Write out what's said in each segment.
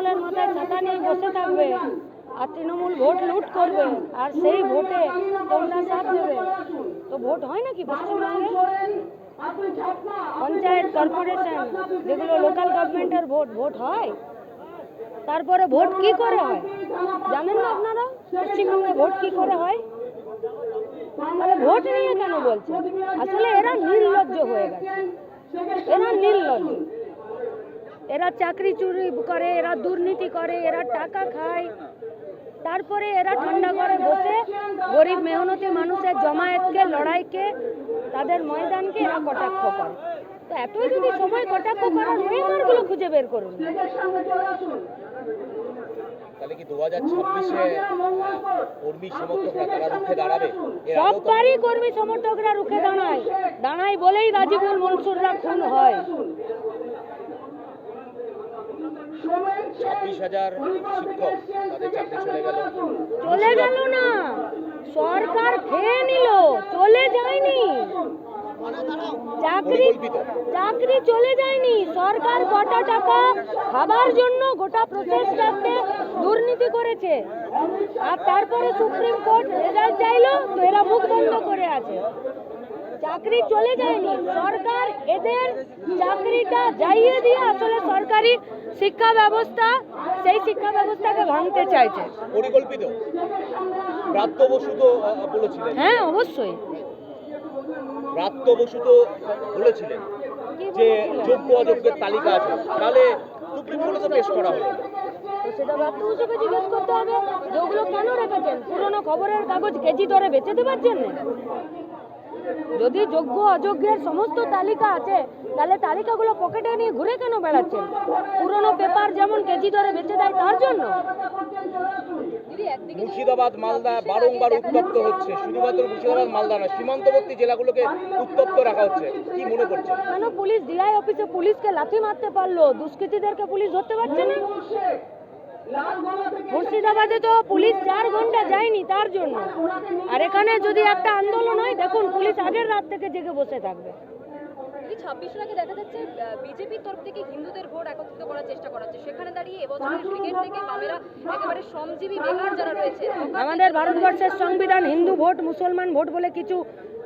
তৃণমূলের মাথায় ছাতা নিয়ে বসে থাকবে আর তৃণমূল ভোট লুট করবে আর সেই ভোটে তোমরা সাথ দেবে। তো ভোট হয় নাকি পশ্চিমবঙ্গে? পঞ্চায়েত, কর্পোরেশন, যেগুলো লোকাল গভর্নমেন্টের ভোট ভোট হয়? তারপরে ভোট কি করে হয়? জানেন না আপনারা? পশ্চিমবঙ্গে ভোট কি করে হয়? তাহলে ভোট নিয়ে কেন বলছে আসলে এরা নির্লজ্জ হয়ে গেছে। এরা নির্লজ্জ। এরা চাকরি চুরি করে এরা দুর্নীতি করে এরা টাকা খায়। তারপরে এরা ঠান্ডা করে বসে গরিব মেহনতি মানুষের জমায়েতকে লড়াইকে তাদের ময়দানকে এরা কটাক্ষ করে। তো এতই যদি সময় কটাক্ষ করার মারগুলো খুঁজে বের করুন। তাহলে কি দু হাজার ছাব্বিশে কর্মী সমর্থকরা তারা রুখে দাঁড়াবে? এর আগেও কর্মী সমর্থকরা রুখে দাঁড়ায়। দাঁড়ায় বলেই রাজিবুল মনসুররা খুন হয়। ছাব্বিশ হাজার শিক্ষক তাদের চাকরি চলে গেল। চলে গেল না। সরকার খেয়ে নিল চলে যায়নি। চাকরি চাকরি চলে যায়নি। সরকার কটা টাকা খাবার জন্য গোটা প্রচেষ্টাতে দুর্নীতি করেছে। আর তারপরে সুপ্রিম কোর্ট রেজাল্ট চাইলো তো এরা মুখ বন্ধ করে আছে। চাকরি চলে যায়নি। সরকার এদের চাকরিটা যাইয়ে দিয়ে আসলে সরকারি শিক্ষা ব্যবস্থা সেই শিক্ষা ব্যবস্থাকে ভাঙতে চাইছে। পরিকল্পিত? বলেছিলেন। হ্যাঁ অবশ্যই। ব্রাত্য বসু তো বলেছিলেন? যে যোগ্য অযোগ্যের তালিকা আছে। তাহলে সুপ্রিম কোর্টে পেশ করা হলো। সেটা জিজ্ঞেস করতে হবে যে ওগুলো কেন রেখেছেন? পুরনো খবরের কাগজ কেজি দরে বেচে দেবার জন্য? যদি যোগ্য অযোগ্যের সমস্ত তালিকা আছে তাহলে তালিকাগুলো পকেটে নিয়ে ঘুরে কেন বেড়াচ্ছেন পুরনো পেপার যেমন কেজি দরে বেচে দেয় তার জন্য। মুর্শিদাবাদ মালদা বারংবার উত্তপ্ত হচ্ছে। শুধুমাত্র মুর্শিদাবাদ মালদা না সীমান্তবর্তী জেলাগুলোকে উত্তপ্ত রাখা হচ্ছে। কি মনে করছেন? কেন পুলিশ ডিআই অফিসে পুলিশকে লাথি মারতে পারল? দুষ্কৃতীদেরকে পুলিশ ধরতে পারছে না? মুর্শিদাবাদে তো পুলিশ চার ঘণ্টা যায়নি তার জন্য। আর এখানে যদি একটা আন্দোলন হয় দেখুন পুলিশ আগের রাত থেকে জেগে বসে থাকবে। ছাব্বিশ আগে দেখা যাচ্ছে বিজেপির তরফ থেকে হিন্দুদের ভোট একত্রিত করার চেষ্টা করা হচ্ছে। সেখানে দাঁড়িয়ে এবছরের ব্রিগেড থেকে বামেরা একেবারে শ্রমজীবী বেকার যারা রয়েছে আমাদের ভারতবর্ষের সংবিধান হিন্দু ভোট মুসলমান ভোট বলে কিছু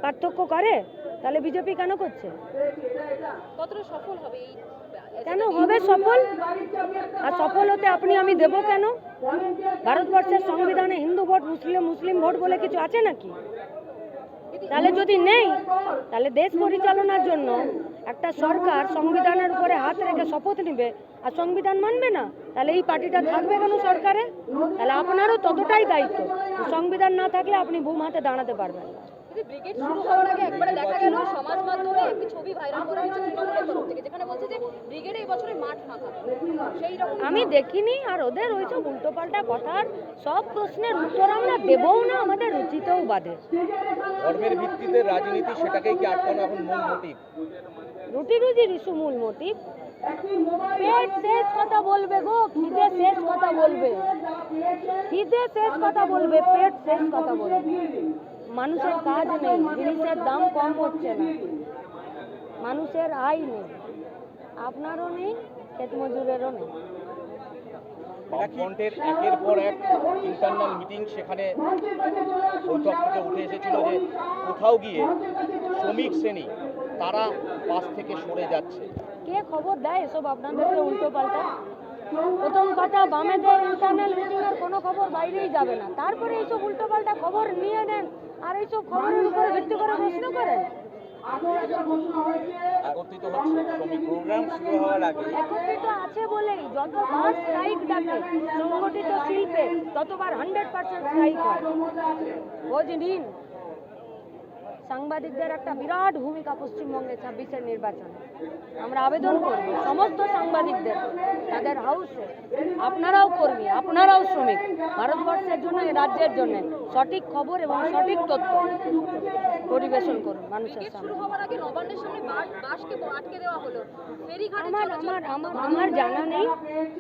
পার্থক্য করে? তাহলে বিজেপি কেন করছে? কতটা সফল হবে এই কেন হবে সফল? আর সফল হতে আপনি আমি দেব কেন? ভারতবর্ষের সংবিধানে Hindu vote, Muslim Muslim vote বলে কিছু আছে নাকি? তাহলে যদি নেই, তাহলে দেশ পরিচালনার জন্য একটা সরকার সংবিধানের উপরে হাত রেখে শপথ নেবে। আর সংবিধান মানবে না, তাহলে এই পার্টিটা থাকবে কেন সরকারে? তাহলে আপনারও ততটাই দায়িত্ব। সংবিধান না থাকলে আপনি বুম হাতে দাঁড়াতে পারবেন না। কিন্তু ব্রিগেড শুরু হওয়ার আগে একবারে দেখা গেল সমাজ মাধ্যমে একটি ছবি ভাইরাল করা হয়েছে তৃণমূলের তরফ থেকে যেখানে বলছে যে ব্রিগেডে এই বছরে মাঠ ফাঁকা। সেই রকম আমি দেখিনি আর ওদের ওইসব উল্টোপাল্টা কথার সব প্রশ্নের উত্তর আমরা দেবও না আমাদের রুচিতেও বাদে। ধর্মের ভিত্তিতে রাজনীতি সেটাকেই কি আটকানো এখন মূল মোটিভ রুটি রুজি রিসু মূল মোটিভ পেট শেষ কথা বলবে গো খিদে শেষ কথা বলবে। খিদে শেষ কথা বলবে পেট শেষ কথা বলবে। মানুষের কাজ নেই জিনিসের দাম কম হচ্ছে না। মানুষের আয় নেই আপনারও নেই ক্ষেত মজুরেরও নেই। বামফ্রন্টের একের পর এক ইন্টারনাল মিটিং সেখানে বৈঠক থেকে উঠে এসেছিল যে কোথাও গিয়ে শ্রমিক শ্রেণি তারা পাশ থেকে সরে যাচ্ছে। কে খবর দেয় এসব আপনাদেরকে উল্টো পাল্টা? প্রথম কথা বামেদের ইন্টারনাল মিটিং এর কোনো খবর বাইরেই যাবে না। তারপরে এইসব উল্টো পাল্টা খবর নিয়ে নেন। আর এইসব খবরের উপরে ভিত্তি করে প্রশ্ন করেন একত্রিত হচ্ছে শ্রমিক প্রোগ্রাম শুরু হওয়ার আগে। একত্রিত আছে বলেই যতবার স্ট্রাইক ডাকে সংগঠিত শিল্পে ততবার হান্ড্রেড পার্সেন্ট স্ট্রাইক হয়। খোঁজ নিন সাংবাদিকদের একটা বিরাট ভূমিকা পশ্চিমবঙ্গে ছাব্বিশের নির্বাচনে। আমরা আবেদন করব সমস্ত সাংবাদিকদের তাদের হাউসে আপনারাও কর্মী আপনারাও শ্রমিক। ভারতবর্ষের জন্য এই রাজ্যের জন্য সঠিক খবর এবং সঠিক তথ্য পরিবেশন করুন মানুষের সামনে। আমার জানা নেই।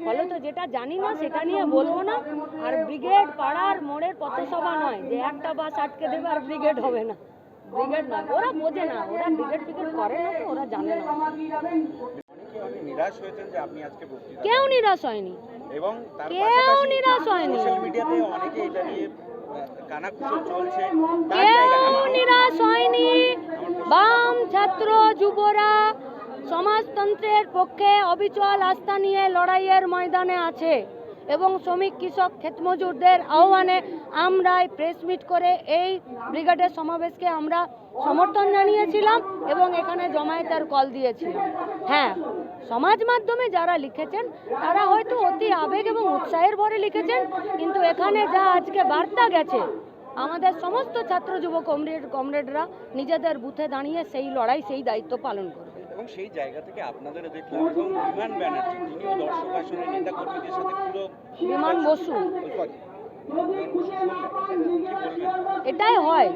ফলত যেটা জানি না সেটা নিয়ে বলব না। আর ব্রিগেড পাড়ার মোড়ের পথসভা নয় যে একটা বাস আটকে দেবে আর ব্রিগেড হবে না। ব্রিগেড নয় ওরা বোঝে না ওরা ব্রিগেড করে না তো ওরা জানে না। নিরাশ হয়েছেন যে আপনি আজকে বক্তৃতা কেউ নিরাশ হয়নি। এবং কেউ নিরাশ হয়নি। সোশ্যাল মিডিয়াতে অনেকে এটা নিয়ে কানাকুশল চলছে। কেউ নিরাশ হয়নি। বাম ছাত্র যুবরা সমাজতন্ত্রের পক্ষে অবিচল আস্থা নিয়ে লড়াইয়ের ময়দানে আছে। এবং শ্রমিক, কৃষক, ক্ষেতমজুরদের আহ্বানে আমরা প্রেস মিট করে এই ব্রিগেডের সমাবেশকে আমরা সমর্থন জানিয়েছিলাম এবং এখানে জমায়েতের কল দিয়েছিলাম। হ্যাঁ সমাজ মাধ্যমে যারা লিখেছেন, তারা হয়তো অতি আবেগ এবং উৎসাহের ভরে লিখেছেন, কিন্তু এখানে যা আজকে বার্তা গেছে, আমাদের সমস্ত ছাত্র, যুব, কমরেড, কমরেডরা নিজেদের বুথে দাঁড়িয়ে সেই লড়াই, সেই দায়িত্ব পালন করবে এবং সেই জায়গা থেকে আপনাদের দেখলাম এবং বিমান ব্যানার্জি তিনিও দর্শক আসনের নেতা কর্মীদের সাথে পুরো বিমান বসু। এটাই হয়।